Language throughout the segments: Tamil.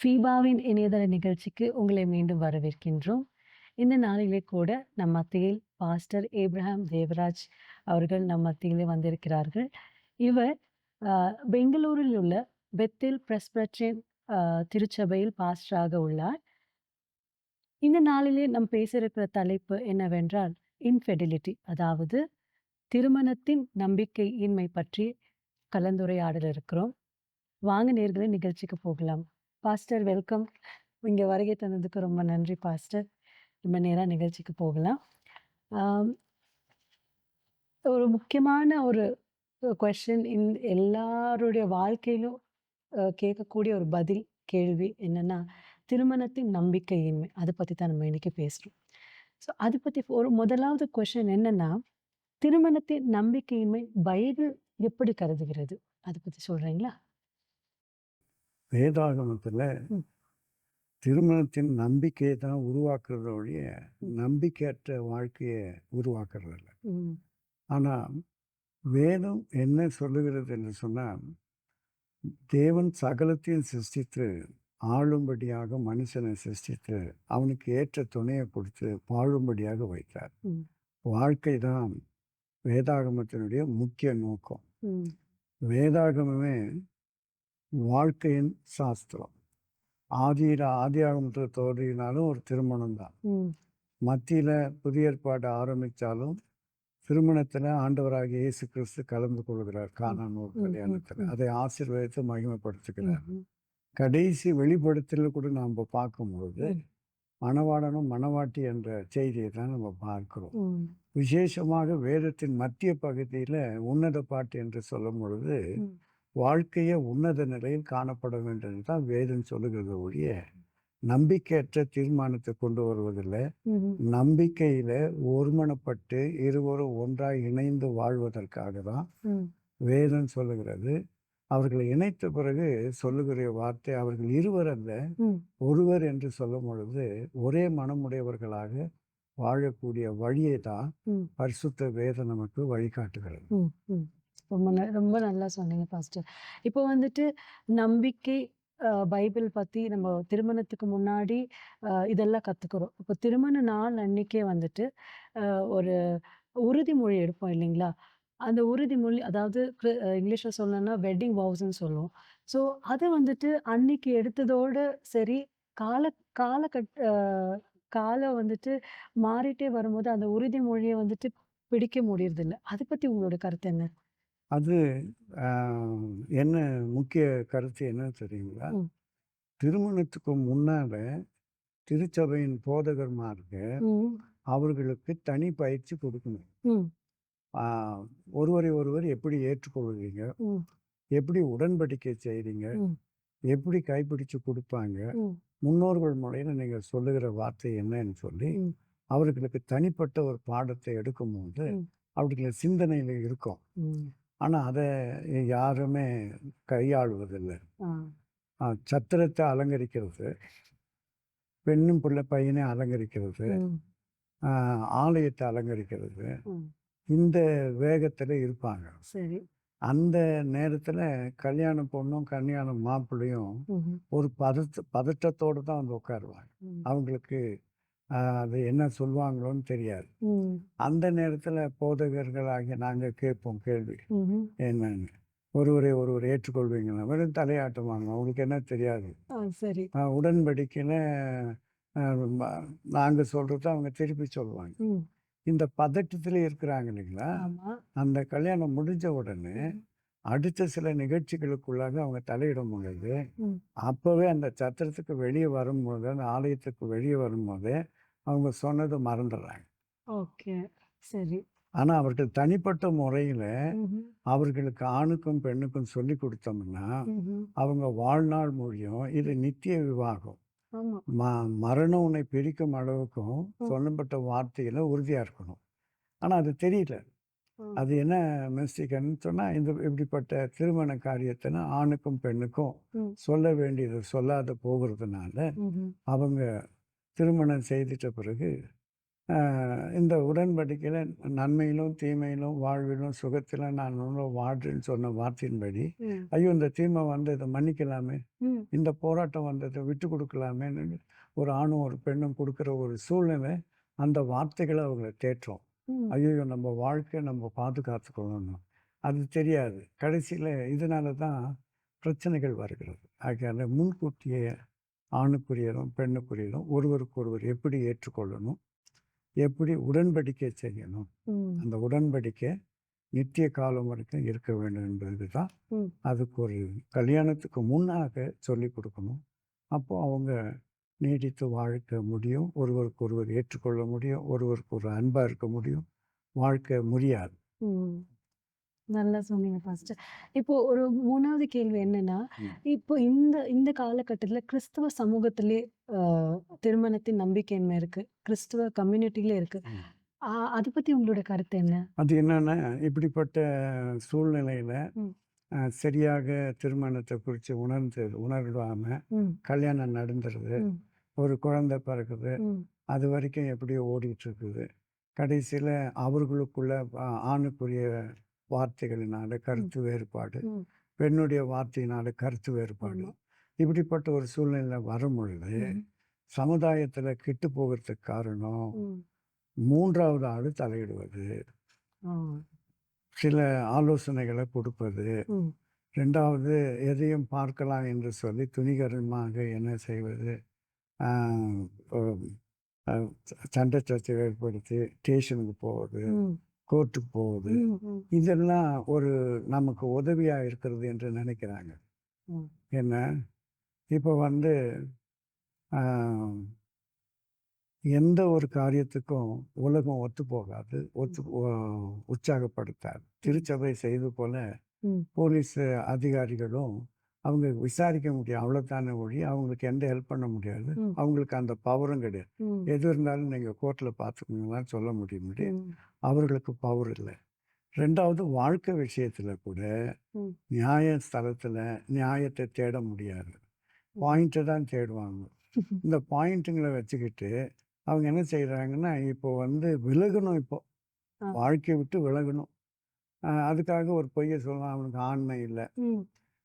ஃபீபாவின் இணையதள நிகழ்ச்சிக்கு உங்களை மீண்டும் வரவேற்கின்றோம். இந்த நாளிலே கூட நம் மத்தியில் பாஸ்டர் ஏப்ரஹாம் தேவராஜ் அவர்கள் நம் மத்தியிலே வந்திருக்கிறார்கள். இவர் பெங்களூரில் உள்ள பெத்தில் பிரஸ்பட்ரின் திருச்சபையில் பாஸ்டராக உள்ளார். இந்த நாளிலே நம் பேசியிருக்கிற தலைப்பு என்னவென்றால் இன்ஃபெடிலிட்டி அதாவது திருமணத்தின் நம்பிக்கையின்மை பற்றி கலந்துரையாடல் இருக்கிறோம் வாங்க நேர்களை நிகழ்ச்சிக்கு போகலாம். பாஸ்டர் வெல்கம் இங்கே வருகை தந்ததுக்கு ரொம்ப நன்றி பாஸ்டர் ரொம்ப நேராக நிகழ்ச்சிக்கு போகலாம். ஒரு முக்கியமான ஒரு கொஷின் இந் எல்லாருடைய வாழ்க்கையிலும் கேட்கக்கூடிய ஒரு பதில் கேள்வி என்னென்னா திருமணத்தின் நம்பிக்கையின்மை. அதை பற்றி தான் நம்ம இன்றைக்கி பேசுகிறோம் ஸோ அதை பற்றி ஒரு முதலாவது கொஷின் என்னென்னா திருமணத்தின் நம்பிக்கையின்மை பைபிள் எப்படி கருதுகிறது? அதை பற்றி சொல்கிறீங்களா வேதாகமத்தில். திருமணத்தின் நம்பிக்கையை தான் உருவாக்குறத ஒழிய நம்பிக்கையற்ற வாழ்க்கையை உருவாக்குறது இல்லை. ம். ஆனால் வேதம் என்ன சொல்லுகிறது என்று சொன்னால் தேவன் சகலத்தையும் சிருஷ்டித்து ஆளும்படியாக மனுஷனை சிருஷ்டித்து அவனுக்கு ஏற்ற துணையை கொடுத்து வாழும்படியாக வைத்தார். வாழ்க்கை தான் வேதாகமத்தினுடைய முக்கிய நோக்கம். ம். வேதாகமமே வாழ்க்கையின் சாஸ்திரம். ஆதியில் ஆதி ஆகமத்தில் தோன்றினாலும் ஒரு திருமணம் தான். மத்தியில் புதிய ஏற்பாடு ஆரம்பித்தாலும் திருமணத்தில் ஆண்டவராகிய இயேசு கிறிஸ்து கலந்து கொள்கிறார் ம், கல்யாணத்தில். அதை ஆசீர்வதித்து மகிமைப்படுத்துகிறார். கடைசி வெளிப்படுத்தல கூட நாம் பார்க்கும்போது ம். மணவாளனும் மணவாட்டி என்ற செய்தியை தான் நம்ம பார்க்கிறோம். விசேஷமாக வேதத்தின் மத்திய பகுதியில் உன்னத பாட்டு என்று சொல்லும் பொழுது. வாழ்க்கையை உன்னத நிலையில் காணப்பட வேண்டும் தான் வேதம் சொல்லுகிறது ஒழிய நம்பிக்கையற்ற தீர்மானத்தை கொண்டு வருவதில்லை. நம்பிக்கையில ஒருமனப்பட்டு இருவரும் ஒன்றாய் இணைந்து வாழ்வதற்காக தான் வேதம் சொல்லுகிறது. அவர்களை இணைத்த பிறகு சொல்லுகிற வார்த்தை அவர்கள் இருவர் அல்ல ஒருவர் என்று சொல்லும் பொழுது ஒரே மனமுடையவர்களாக வாழக்கூடிய வழியை தான் பரிசுத்த வேதம் நமக்கு வழிகாட்டுகிறது. ரொம்ப ந- ரொம்ப நல்லா சொன்னீங்க பாஸ்டர். இப்போ வந்துட்டு நம்பிக்கை அஹ், பைபிள் பத்தி நம்ம திருமணத்துக்கு முன்னாடி அஹ், இதெல்லாம் கத்துக்கிறோம். இப்போ திருமண நாள் அன்னைக்கே வந்துட்டு அஹ், ஒரு உறுதிமொழி எடுப்போம் இல்லைங்களா? அந்த உறுதிமொழி அதாவது கிரி- இங்கிலீஷ்ல சொல்லணும்னா வெட்டிங் வவுஸ்ன்னு சொல்லுவோம். ஸோ அது வந்துட்டு அன்னைக்கு எடுத்ததோட சரி கால கால கட் காலம் வந்துட்டு மாறிட்டே வரும்போது அந்த உறுதிமொழியை வந்துட்டு பிடிக்க முடியறதில்ல. அதை பத்தி உங்களோட கருத்து என்ன? அது என்ன முக்கிய கருத்து என்ன தெரியுங்களா? ம். திருமணத்துக்கு முன்னால திருச்சபையின் போதகர்மாருக்கு ம், அவர்களுக்கு தனி பயிற்சி கொடுக்கணும். ம், ஒருவரை ஒருவர் எப்படி ஏற்றுக்கொள்வீங்க? ம், எப்படி உடன்படிக்கை செய்றீங்க? ம், எப்படி கைப்பிடிச்சு கொடுப்பாங்க? ம், முன்னோர்கள் முறையில் நீங்கள் சொல்லுகிற வார்த்தை என்னன்னு சொல்லி ம், அவர்களுக்கு தனிப்பட்ட ஒரு பாடத்தை எடுக்கும்போது ம். அவர்களுக்கு சிந்தனையில் இருக்கும். ம். ஆனால் அதை யாருமே கையாளுவதில்லை. சத்திரத்தை அலங்கரிக்கிறது. பெண்ணும் பிள்ளை பையனை அலங்கரிக்கிறது. ஆலயத்தை அலங்கரிக்கிறது. இந்த வேகத்தில் இருப்பாங்க. சரி. அந்த நேரத்தில் கல்யாண பொண்ணும் கல்யாண மாப்பிள்ளையும். ஒரு பதத்த பதட்டத்தோடு தான் வந்து உட்காருவாங்க. அவங்களுக்கு அது என்ன சொல்லுவாங்களோன்னு தெரியாது. அந்த நேரத்தில் போதகர்களாகிய நாங்கள் கேட்போம் கேள்வி. என்னன்னு. ஒருவரை ஒருவர் ஏற்றுக்கொள்வீங்களா? வெறும் தலையாட்டுவாங்க அவங்களுக்கு என்ன தெரியாது. சரி. உடன்படிக்கையில் நாங்கள் சொல்கிறது அவங்க திருப்பி சொல்லுவாங்க. இந்த பதட்டத்தில் இருக்கிறாங்க இல்லைங்களா? அந்த கல்யாணம் முடிஞ்ச உடனே அடுத்த சில நிகழ்ச்சிகளுக்குள்ளாக அவங்க தலையிடும் பொழுது ம், அப்போவே அந்த சத்திரத்துக்கு வெளியே வரும்போது அந்த ஆலயத்துக்கு வெளியே வரும்போதே அவங்க சொன்னதை மறந்துடுறாங்க ஓகே சரி ஆனால் அவர்கள் தனிப்பட்ட முறையில். அவர்களுக்கு ஆணுக்கும் பெண்ணுக்கும் சொல்லி கொடுத்தோம்னா. அவங்க வாழ்நாள் முடியும் இது நித்திய விவாகம் மரணம் உன்னை பிரிக்கும் அளவுக்கும் சொல்லப்பட்ட வார்த்தையில் உறுதியாக இருக்கணும் ஆனால் அது தெரியல. அது என்ன மிஸ்டேக்குன்னு சொன்னால் இந்த இப்படிப்பட்ட திருமண காரியத்தின ஆணுக்கும் பெண்ணுக்கும். சொல்ல வேண்டியது சொல்லாத போகிறதுனால. அவங்க திருமணம் செய்துட்ட பிறகு இந்த உடன்படிக்கையில் நன்மையிலும் தீமையிலும் வாழ்விலும் சுகத்திலும் நான் இன்னும் வாழ்றேன்னு சொன்ன வார்த்தையின்படி. ஐயோ இந்த தீமை வந்து இதை மன்னிக்கலாமே. இந்த போராட்டம் வந்ததை விட்டு கொடுக்கலாமேன்னு ஒரு ஆணும் ஒரு பெண்ணும் கொடுக்குற ஒரு சூழ்நிலை அந்த வார்த்தைகளை அவங்களை தேற்றும். ஐயோ நம்ம வாழ்க்கையை நம்ம பாதுகாத்துக்கொள்ளணும் அது தெரியாது கடைசியில் இதனால தான் பிரச்சனைகள் வருகிறது ஆகையால முன்கூட்டியே ஆணுக்குரியதும் பெண்ணுக்குரியதும் ஒருவருக்கு ஒருவர் எப்படி ஏற்றுக்கொள்ளணும் எப்படி உடன்படிக்கை செய்யணும். அந்த உடன்படிக்கை நித்திய காலம் வரைக்கும் இருக்க வேண்டும் என்பது தான். அதுக்கு ஒரு கல்யாணத்துக்கு முன்னாக சொல்லி கொடுக்கணும் அப்போ அவங்க நீடித்து வாழ்க்க முடியும் ஒருவருக்கு ஒருவர் ஏற்றுக்கொள்ள முடியும் ஒருவருக்கு ஒரு அன்பாக இருக்க முடியும் வாழ்க்கை முடியாது. நல்லா சொன்னீங்க பாஸ்டர். இப்போ ஒரு 3வது கேள்வி என்னன்னா. இப்போ இந்த இந்த காலகட்டத்தில கிறிஸ்தவ சமூகத்திலே திருமணத்தின் நம்பிக்கையின்மை இருக்கு. கிறிஸ்தவ கம்யூனிட்டிலே இருக்கு. அத பத்தி உங்களோட கருத்து என்ன? அது என்னன்னா இப்படிப்பட்ட சூழ்நிலையில். சரியாக திருமணத்தை குறித்து உணர்ந்து உணர்வாம. கல்யாணம் நடந்துருது. ஒரு குழந்தை பிறக்குது ம். அது வரைக்கும் எப்படியோ ஓடிட்டு இருக்குது கடைசியில் அவர்களுக்குள்ள ஆணுக்குரிய வார்த்தைகளினால கருத்து வேறுபாடு. பெண்ணுடைய வார்த்தையினால கருத்து வேறுபாடு. இப்படிப்பட்ட ஒரு சூழ்நிலை வரும் பொழுது. சமுதாயத்தில் கெட்டு போகிறதுக்கு காரணம். மூன்றாவது ஆள் தலையிடுவது. சில ஆலோசனைகளை கொடுப்பது. ரெண்டாவது எதையும் பார்க்கலாம் என்று சொல்லி துணிகரமாக என்ன செய்வது சண்டை சர்ச்சை ஏற்படுத்தி ஸ்டேஷனுக்கு போவது. கோர்ட்டுக்கு. ம். இதெல்லாம் ஒரு நமக்கு உதவியாக இருக்கிறது என்று நினைக்கிறாங்க. என்ன இப்போ வந்து ஆஹ், எந்த ஒரு காரியத்துக்கும் உலகம் ஒத்து போகாது ஒத்து உற்சாகப்படுத்தாது திருச்சபை செய்து போல. போலீஸ் அதிகாரிகளும் அவங்க விசாரிக்க முடியும் அவ்வளோதானே ஒழிய அவங்களுக்கு எந்த ஹெல்ப் பண்ண முடியாது. அவங்களுக்கு அந்த பவரும் கிடையாது. எது இருந்தாலும் நீங்கள் கோர்ட்டில் பார்த்துக்கணுங்களான்னு சொல்ல முடிய முடியும். அவர்களுக்கு பவர் இல்லை ரெண்டாவது வாழ்க்கை விஷயத்தில் கூட. நியாய ஸ்தலத்தில் நியாயத்தை தேட முடியாது பாயிண்ட்டை தான் தேடுவாங்க இந்த பாயிண்ட்டுங்களை வச்சுக்கிட்டு அவங்க என்ன செய்கிறாங்கன்னா இப்போ வந்து விலகணும் இப்போ. வாழ்க்கையை விட்டு விலகணும் அதுக்காக ஒரு பொய்யை சொல்லலாம் அவனுக்கு ஆண்மை இல்லை.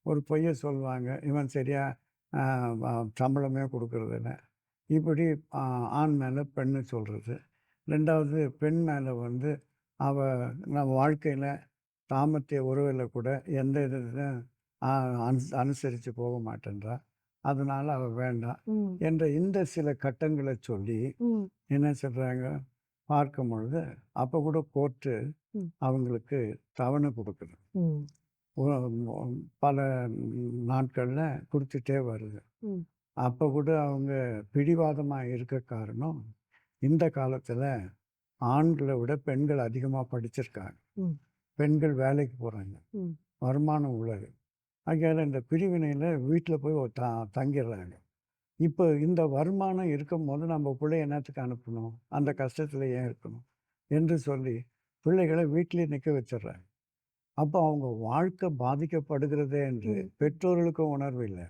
ஒரு பொய்யை சொல்லுவாங்க. இவன் சரியா ஆஹ் வ- சம்பளமே கொடுக்கறதில்ல. இப்படி ஆண் மேலே பெண்ணு சொல்கிறது ரெண்டாவது பெண் மேலே வந்து அவ நம்ம வாழ்க்கையில் தாமத்திய உறவில் கூட எந்த இதிலும் அனு அனுசரித்து போக மாட்டேன்றா. அதனால் அவள் வேண்டாம். என்ற இந்த சில கட்டங்களை சொல்லி. என்ன சொல்கிறாங்க பார்க்கும் பொழுது அப்போ கூட கோர்ட்டு. அவங்களுக்கு தவணை கொடுக்குது. பல நாட்களில் கொடுத்துட்டே வருது. அப்போ கூட அவங்க பிடிவாதமாக இருக்க காரணம் இந்த காலத்தில் ஆண்களை விட பெண்கள் அதிகமாக படிச்சிருக்காங்க. பெண்கள் வேலைக்கு போகிறாங்க. வருமானம் உள்ளது. ஆகையால் இந்த பிரிவினையில் வீட்டில் போய் த தங்கிடுறாங்க. இப்போ இந்த வருமானம் இருக்கும் போது நம்ம பிள்ளை என்னத்துக்கு அனுப்பணும்? அந்த கஷ்டத்தில் ஏன் இருக்கணும்? என்று சொல்லி பிள்ளைகளை வீட்டிலேயே நிற்க வச்சிடுறாங்க. அப்போ அவங்க வாழ்க்கை பாதிக்கப்படுகிறதே என்று. பெற்றோர்களுக்கும் உணர்வு இல்லை.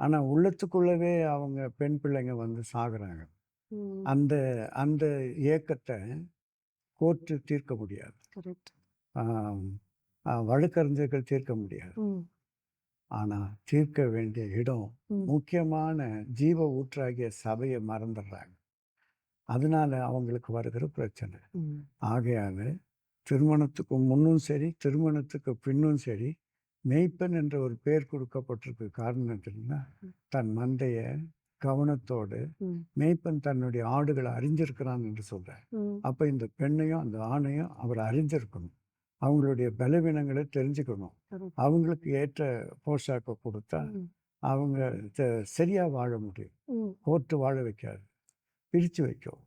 ஆனால் உள்ளத்துக்குள்ளவே அவங்க பெண் பிள்ளைங்க வந்து சாகுறாங்க. அந்த அந்த ஏக்கத்தை கோர்ட்டு தீர்க்க முடியாது வழக்கறிஞர்கள் தீர்க்க முடியாது. ஆனால் தீர்க்க வேண்டிய இடம். முக்கியமான ஜீவ ஊற்றாகிய சபையை மறந்துடுறாங்க அதனால அவங்களுக்கு வருகிற பிரச்சனை. ஆகையால திருமணத்துக்கு முன்னும் சரி திருமணத்துக்கு பின்னும் சரி மெய்ப்பெண் என்ற ஒரு பேர் கொடுக்கப்பட்டிருக்கு காரணம் தெரியுமா ம். தன் மந்தைய கவனத்தோடு ம். மெய்ப்பெண் தன்னுடைய ஆடுகளை அறிஞ்சிருக்கிறான் என்று சொல்றார். அப்போ இந்த பெண்ணையும் அந்த ஆணையும் அவர் அறிஞ்சிருக்கணும் அவங்களுடைய பலவீனங்களை தெரிஞ்சுக்கணும். அவங்களுக்கு ஏற்ற போஷாக்கை கொடுத்தா. அவங்க சரியா வாழ முடியும். கோர்ட்டு வாழ வைக்காது பிரித்து வைக்கும்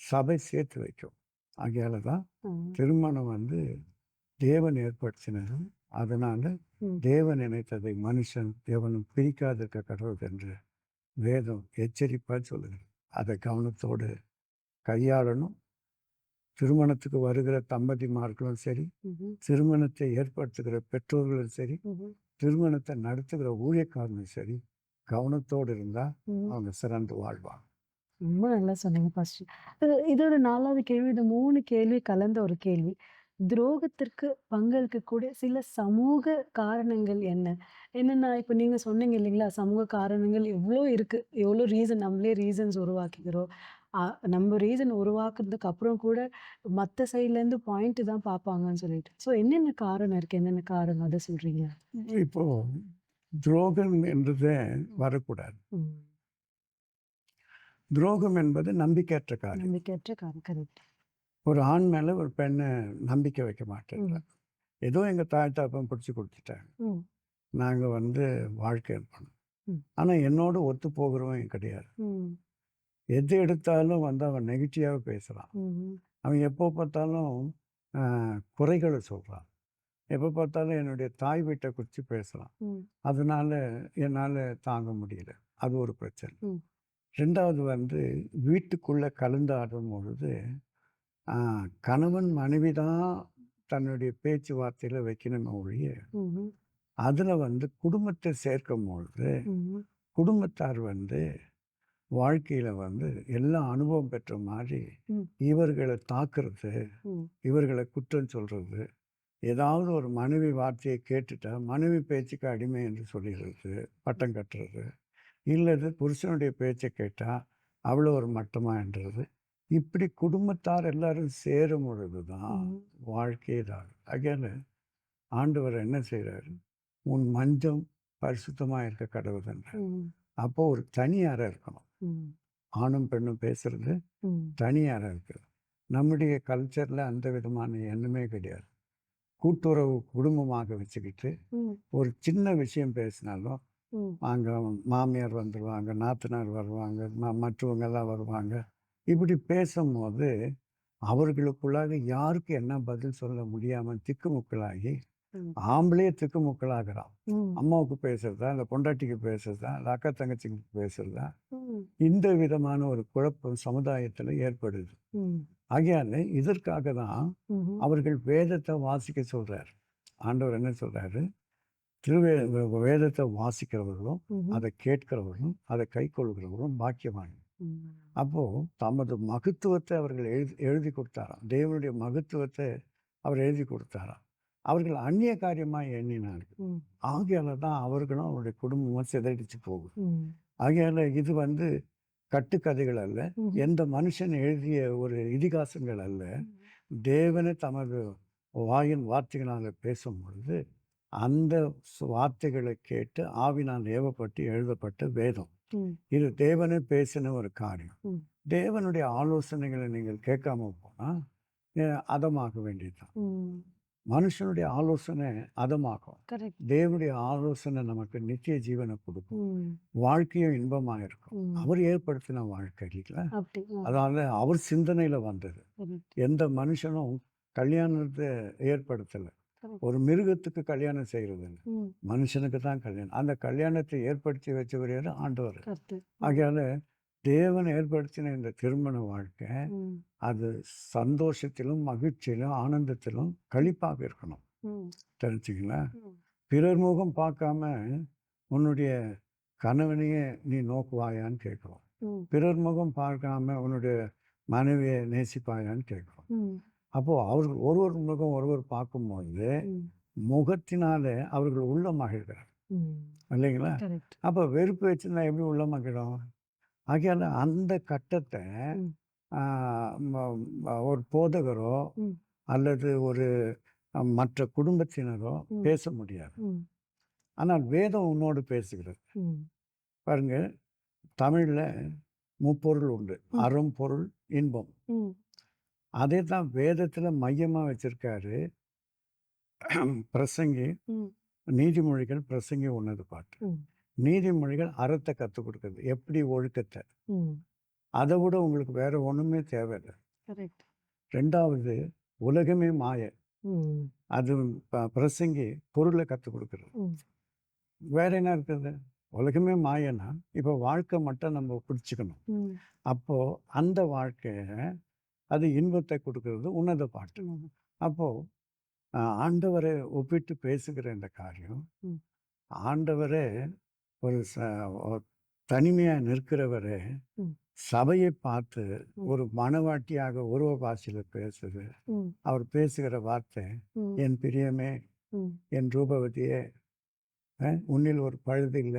சபை சேர்த்து வைக்கும் ஆகையால தான். திருமணம் வந்து தேவன் ஏற்படுத்தினது அதனால. தேவன் நினைத்ததை மனுஷன் தேவனும் பிரிக்காதிருக்க கடவுள் என்று வேதம் எச்சரிப்பா சொல்லுது அதை கவனத்தோடு கையாளணும் திருமணத்துக்கு வருகிற தம்பதிமார்களும் சரி. திருமணத்தை ஏற்படுத்துகிற பெற்றோர்களும் சரி. திருமணத்தை நடத்துகிற ஊழியக்காரனும் சரி கவனத்தோடு இருந்தால். அவங்க சிறந்து வாழ்வாங்க ரொம்ப நல்லா சொன்னீங்க பாஸ்டர். இது இது ஒரு 4வது கேள்வி. இந்த 3 கேள்வி கலந்த ஒரு கேள்வி. துரோகத்திற்கு பங்களிக்கக்கூடிய சில சமூக காரணங்கள் என்ன? என்னன்னா, இப்ப நீங்க சொன்னீங்க இல்லைங்களா? சமூக காரணங்கள் எவ்ளோ இருக்கு. எவ்ளோ ரீசன் நம்மளே ரீசன்ஸ் உருவாக்கிக்கிறோம். அ நம்ம ரீசன் உருவாக்குனதுக்கு அப்புறம் கூட மத்த சைட்லேருந்து பாயிண்ட் தான் பார்ப்பாங்கன்னு சொல்லிட்டு. ஸோ என்னென்ன காரணம் இருக்கு? என்னென்ன காரணம் அத சொல்றீங்க? இப்போ துரோகம் என்றதே வரக்கூடாது. துரோகம் என்பது நம்பிக்கையற்ற காரியம். நம்பிக்கையற்ற. கரெக்ட். ஒரு ஆண் மேல ஒரு பெண்ண நம்பிக்கை வைக்க ம். மாட்டேன்றாங்க. ஏதோ எங்க தாய் தகப்பன் பிடிச்சு குடுத்துட்டாங்க. ம். நாங்க வந்து வாழ்க்கை பண்ணோம். ம். ஆனா என்னோட ஒத்து போகிறவன் கிடையாது. எது எடுத்தாலும் வந்து அவன் நெகட்டிவாவே பேசுறான். ம்ஹ்ம். அவன் எப்போ பார்த்தாலும் குறைகள சொல்றான். எப்போ பார்த்தாலும் என்னுடைய தாய் வீட்ட குறிச்சு பேசுறான். ம். அதனால என்னால தாங்க முடியல. அது ஒரு பிரச்சனை. 2வது வந்து வீட்டுக்குள்ள கலந்தாடும் பொழுது, கணவன் மனைவி தான் தன்னுடைய பேச்சுவார்த்தையில வைக்கணுமே ஒழிய. அதுல வந்து குடும்பத்த சேர்க்கும்பொழுது, ம்ஹ்ம். குடும்பத்தார் வந்து வாழ்க்கையில வந்து எல்லாம் அனுபவம் பெற்ற மாரி, ம். இவர்கள தாக்குறது. இவர்கள குற்றம் சொல்றது, ஏதாவது ஒரு மனைவி வார்த்தைய கேட்டுட்டா, மனைவி பேச்சுக்கு அடிமை என்று சொல்லிறது, பட்டம் கட்டுறது. இல்லது புருஷனுடைய பேச்ச கேட்டா, அவ்வளோ ஒரு மட்டமா என்றது. இப்படி குடும்பத்தார் எல்லாரும் சேரும் பொழுது தான். வாழ்க்கையே இதாகுது. ஆகையால ஆண்டவர் என்ன செய்றாரு? "உன் மஞ்சம் பரிசுத்தமா இருக்க கடவுதுன்றார்." ம். அப்போ ஒரு தனி அறை இருக்கணும். ஆணும் பெண்ணும் பேசுறது. தனி அறை இருக்குது. நம்முடைய கல்ச்சர்ல அந்த விதமான எண்ணமே கிடையாது. கூட்டுறவு குடும்பமாக வச்சுக்கிட்டு. ஒரு சின்ன விஷயம் பேசினாலும். அங்க மாமியார் வந்துருவாங்க, நாத்தனார் வருவாங்க, ம மற்றவங்கலாம் வருவாங்க. இப்படி பேசும்போது, அவர்களுக்குள்ளாக யாருக்கு என்ன பதில் சொல்ல முடியாம திக்குமுக்கலாகி, ம். ஆம்பளையே திக்குமுக்கலாகுறான். ம். அம்மாவுக்கு பேசுறதா, இல்ல பொண்டாட்டிக்கு பேசுறதா, இல்ல அக்கா தங்கச்சிக்கு பேசுறதா. இந்த விதமான ஒரு குழப்பம் சமுதாயத்துல ஏற்படுது. ஆகையால இதற்காக தான். அவர்கள் வேதத்த வாசிக்க சொல்றாரு. ஆண்டவர் என்ன சொல்றாரு? திருவே வேதத்த வாசிக்கிறவர்களும். அத கேட்கிறவர்களும், அத கைக்கொள்கிறவர்களும் பாக்கியவான்கள். ம். அப்போ தமது மகத்துவத்த அவர்கள் எழுதி எழுதி கொடுத்தாராம். தேவனுடைய மகத்துவத்த அவர் எழுதி கொடுத்தாராம். அவர்கள் அந்நிய காரியமா எண்ணினார்கள். ஆகையால தான் அவர்களும் அவருடைய குடும்பமும் சிதறடிச்சு போகுது. ம். ஆகையால இது வந்து கட்டுக்கதைகள் அல்ல. எந்த மனுஷன் எழுதிய ஒரு இதிகாசங்கள் அல்ல. தேவனே தமது வாயின் வார்த்தைகளால பேசும்பொழுது, அந்த வார்த்தைகளை கேட்டு ஆவினால் ஏவப்பட்டு எழுதப்பட்ட வேதம். இது தேவனே பேசின ஒரு காரியம். தேவனுடைய ஆலோசனைகளை நீங்கள் கேட்காம போனா, எ அதமாக வேண்டியது தான். ம். மனுஷனுடைய ஆலோசனை அதமாகும். தேவனுடைய ஆலோசனை நமக்கு நித்திய ஜீவன குடுக்கும். வாழ்க்கையும் இன்பமா இருக்கும். அவர் ஏற்படுத்தின வாழ்க்கை இல்லைங்களா? அதனால அவர் சிந்தனையில வந்தது. எந்த மனுஷனும் கல்யாணத்த ஏற்படுத்தல. ஒரு மிருகத்துக்கு கல்யாணம். ம். மனுஷனுக்கு தான் கல்யாணம். அந்த கல்யாணத்தை ஏற்படுத்தி வச்சவர் யாரு? ஆண்டவர். ஆகையால தேவன் ஏற்படுத்தின இந்த திருமண வாழ்க்கை. அது சந்தோஷத்திலும், மகிழ்ச்சியிலும், ஆனந்தத்திலும் களிப்பாக இருக்கணும். தெரிஞ்சுங்களா? பிறர் முகம் பார்க்காம உன்னுடைய கணவனையே நீ நோக்குவாயான்னு கேட்கிறோம். பிறர் முகம் பார்க்காம உன்னுடைய மனைவியை நேசிப்பாயான்னு கேட்கிறோம். ம். அப்போ அவர்கள் ஒருவர் முகம் ஒருவர் பார்க்கும்பொழுது, ம். முகத்தினாலே அவர்கள் உள்ளம் மகிழ்கிறார். ம். இல்லைங்களா? அப்ப வெறுப்பு வச்சிருந்தா எப்படி உள்ளம் மகிழும்? ஆகையால அந்த கட்டத்த ஒரு போதகரோ. அல்லது ஒரு மற்ற குடும்பத்தினரோ. பேச முடியாது. ஆனால் வேதம் உன்னோடு பேசுகிறது. பாருங்க, தமிழ்ல முப்பொருள் உண்டு. அறம், பொருள், இன்பம். அதே தான் வேதத்துல மையமா வச்சிருக்காரு. பிரசங்கி, ம். நீதிமொழிகள் பிரசங்கி 1 பாட்டு. ம். நீதிமொழிகள் அறத்த கத்துக் கொடுக்குது. எப்படி ஒழுக்கத்த. ம். அத விட உங்களுக்கு வேற ஒண்ணுமே தேவையில்ல. கரெக்ட். 2வது உலகமே மாய. ம். அது ப பிரசங்கி பொருள கத்துக் கொடுக்குறது. ம். வேற என்ன இருக்குது? உலகமே மாயன்னா, இப்ப வாழ்க்கை மட்டும் நம்ம பிடிச்சுக்கணும். ம். அப்போ அந்த வாழ்க்கைய அது இன்பத்தை கொடுக்கிறது உன்னத பாட்டு. ம். அப்போ அ ஆண்டவரை ஒப்பிட்டு பேசுகிற இந்த காரியம். ஆண்டவரே ஒரு ச ஒ தனிமையா நிற்கிறவரே. சபையை பார்த்து. ஒரு மணவாட்டியாக உருவ பாஷையில பேசுது. அவர் பேசுகிற வார்த்தை. "என் பிரியமே. என் ரூபவதியே, உன்னில் ஒரு பழுது இல்ல."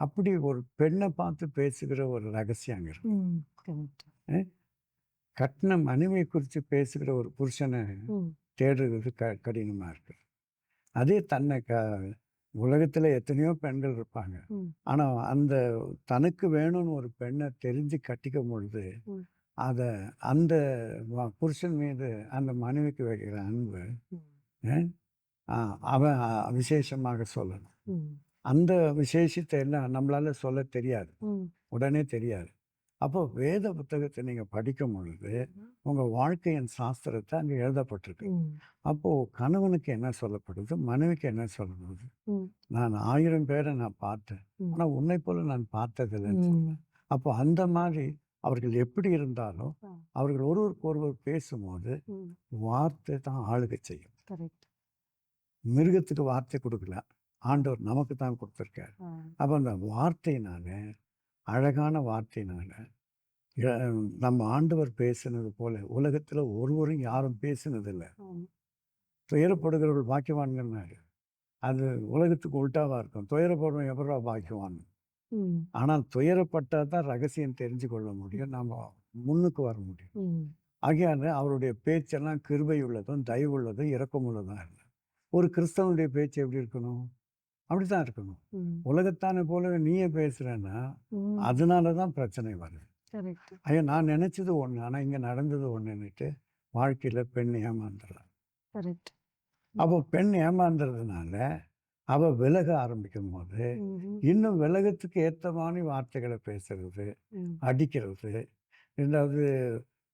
அப்படி ஒரு பெண்ண பார்த்து பேசுகிற ஒரு ரகசியம் அங்க இருக்கு. கட்டின மனைவியை குறிச்சு பேசுகிற ஒரு புருஷன. தேடுறது க கடினமா இருக்கு. அதே தன்னை க உலகத்துல எத்தனையோ பெண்கள் இருப்பாங்க. ம். ஆனா, அந்த தனக்கு வேணும்னு ஒரு பெண்ண தெரிஞ்சு கட்டிக்கும் பொழுது. அத அந்த புருஷன் மீது அந்த மனைவிக்கு வைக்கிற அன்பு, அவன் விசேஷமாக சொல்லணும். அந்த விசேஷத்த எல்லாம் நம்மளால சொல்ல தெரியாது. உடனே தெரியாது. அப்போ வேத புத்தகத்த நீங்க படிக்கும் பொழுது, உங்க வாழ்க்கையின் சாஸ்திரத்த அங்க எழுதப்பட்டிருக்கு. அப்போ கணவனுக்கு என்ன சொல்லப்படுது? மனைவிக்கு என்ன சொல்லப்படுது? நான் 1000 பேர நான் பார்த்தேன். ம். ஆனா உன்னைப் போல நான் பார்த்ததில்லன்னு. ம். அப்போ அந்த மாரி அவர்கள் எப்படி இருந்தாலும். அவர்கள் ஒருவருக்கு ஒருவர் பேசும்போது. வார்த்தை தான் ஆளுகை செய்யும். மிருகத்துக்கு வார்த்தை குடுக்கல. ஆண்டவர் நமக்கு தான் குடுத்திருக்காரு. அப்ப அந்த வார்த்தையினால, அழகான வார்த்தையினால, நம்ம ஆண்டவர் பேசினது போல உலகத்துல ஒருவரும் யாரும் பேசினதில்ல. துயரப்படுகிறவர்கள் பாக்கியவான்கள்னாரு. அது உலகத்துக்கு உல்டாவா இருக்கும். துயரப்படுறவன் எவர்றா பாக்கியவான்? ஆனால் துயரப்பட்டா தான் ரகசியம் தெரிஞ்சு கொள்ள முடியும். நாம முன்னுக்கு வர முடியும். ஆகையால அவருடைய பேச்செல்லாம் கிருபை உள்ளதும், தயவுள்ளதும், இரக்கமுள்ளதா இருந்தது. ஒரு கிறிஸ்தவனுடைய பேச்சு எப்படி இருக்கணும்? அப்படித்தான் இருக்கணும். ம். உலகத்தானை போலவே நீயே பேசுறேன்னா, ம். அதனால தான் பிரச்சனை வருது. ஐயா நான் நெனச்சது ஒண்ணு. ஆனா இங்க நடந்தது ஒண்ணுன்னுட்டு, வாழ்க்கையில பெண். கரெக்ட். அப்போ பெண் ஏமாந்துறதுனால, அவ விலக ஆரம்பிக்கும்போது, ம்ஹ்ம். இன்னும் விலகத்துக்கு ஏத்த மாரி வார்த்தைகள பேசுறது. அடிக்கிறது, 2வது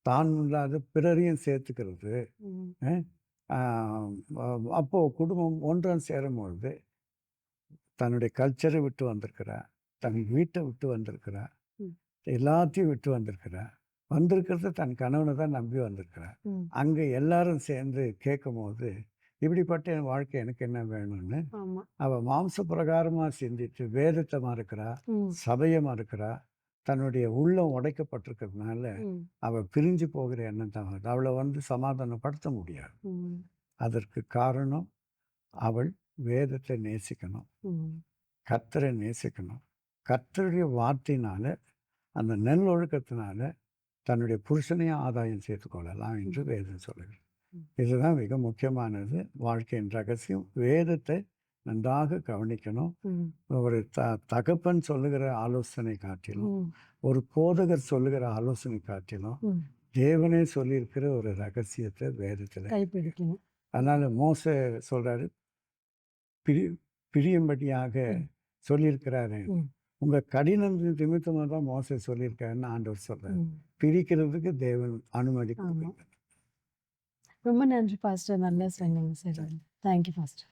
தான் இல்லாத பிறரையும் சேர்த்துக்கிறது. ம். அ அ அப்போ குடும்பம் ஒன்றாக சேரும்பொழுது, தன்னுடைய கல்ச்சர விட்டு வந்திருக்கிறா. தன் வீட்ட விட்டு வந்திருக்கிறா. எல்லாத்தையும் விட்டு வந்திருக்கிறா. வந்திருக்கிறது தன் கணவன தான் நம்பி வந்திருக்கிறா. அங்க எல்லாரும் சேர்ந்து கேட்கும்போது, இப்படிப்பட்ட என் வாழ்க்கை எனக்கு என்ன வேணும்னு, ஆமா. அவ மாம்ச பிரகாரமா சிந்திச்சு வேதத்த மறுக்கிறா. சபைய மறுக்கிறா. தன்னுடைய உள்ளம் உடைக்கப்பட்டிருக்கிறதுனால, ம். அவ பிரிஞ்சு போகிற எண்ணம் தான் வருது. அவள வந்து சமாதானப்படுத்த முடியாது. அதற்கு காரணம், அவள் வேதத்தை நேசிக்கணும். ம். கர்த்தரை நேசிக்கணும். கர்த்தருடைய வார்த்தையினால, அந்த நல்லொழுக்கத்தினால, தன்னுடைய புருஷனையும் ஆதாயம் சேர்த்துக் கொள்ளலாம் என்று. வேதம் சொல்லுகிறது. இதுதான் மிக முக்கியமானது. வாழ்க்கையின் ரகசியம். வேதத்தை நன்றாக கவனிக்கணும். ஒரு த தகப்பன் சொல்லுகிற ஆலோசனை காட்டிலும். ஒரு போதகர் சொல்லுகிற ஆலோசனை காட்டிலும். தேவனே சொல்லியிருக்கிற ஒரு ரகசியத்த வேதத்துல. அதனால மோசே சொல்றாரு, பிரி பிரியும்படியாக. சொல்லியிருக்கிறாரு. ம். உங்க கடினம் நிமித்தமா தான் மோசே சொல்லியிருக்காருன்னு ஆண்டவர் சொல்றாரு. ம். பிரிக்கிறதுக்கு தேவன் அனுமதி. ரொம்ப நன்றி பாஸ்டர். நல்லா சொன்னீங்க சார். Thank you pastor.